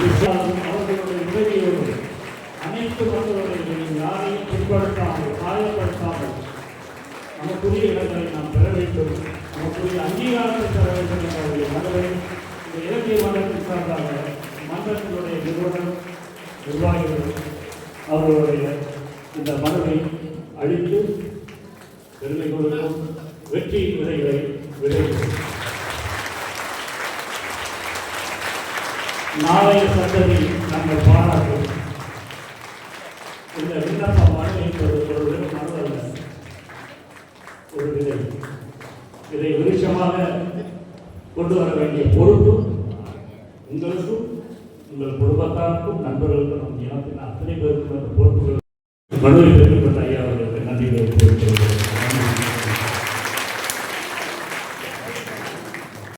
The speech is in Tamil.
அவர்களுடைய உதவியோடு அனைத்து மக்களுடைய யாரையும் பின்படுத்தாமல் காயப்படுத்தாமல் நமக்குரிய இடங்களை நாம் பெற வேண்டும் நமக்குரிய அங்கீகாரத்தை பெற வேண்டும் என்ற அவருடைய மனதை இந்த இலக்கிய மன்றத்தின் சார்பாக மன்றத்தினுடைய நிறுவனம் நிர்வாகிகள் அவர்களுடைய இந்த மனதை அழித்து பெருமை கொடுக்கும் வெற்றியின் விதைகளை விளைவிக்கும் நாளைய சந்ததி நாங்கள் பாராட்டும் இந்த விண்ணப்ப மனு என்பது ஒரு வெறும் மனு ஒரு விதை. இதை விருட்சமாக கொண்டு வர வேண்டிய பொறுப்பு உங்களுக்கும் உங்கள் குடும்பத்தாருக்கும் நண்பர்களுக்கும் நம் இனத்தின் அத்தனை பேருக்கும் அந்த பொறுப்புகள். மனுவை பெற்றுக்கொண்ட ஐயா அவர்களுக்கு நன்றி தெரிவித்துக் கொள்கிறோம்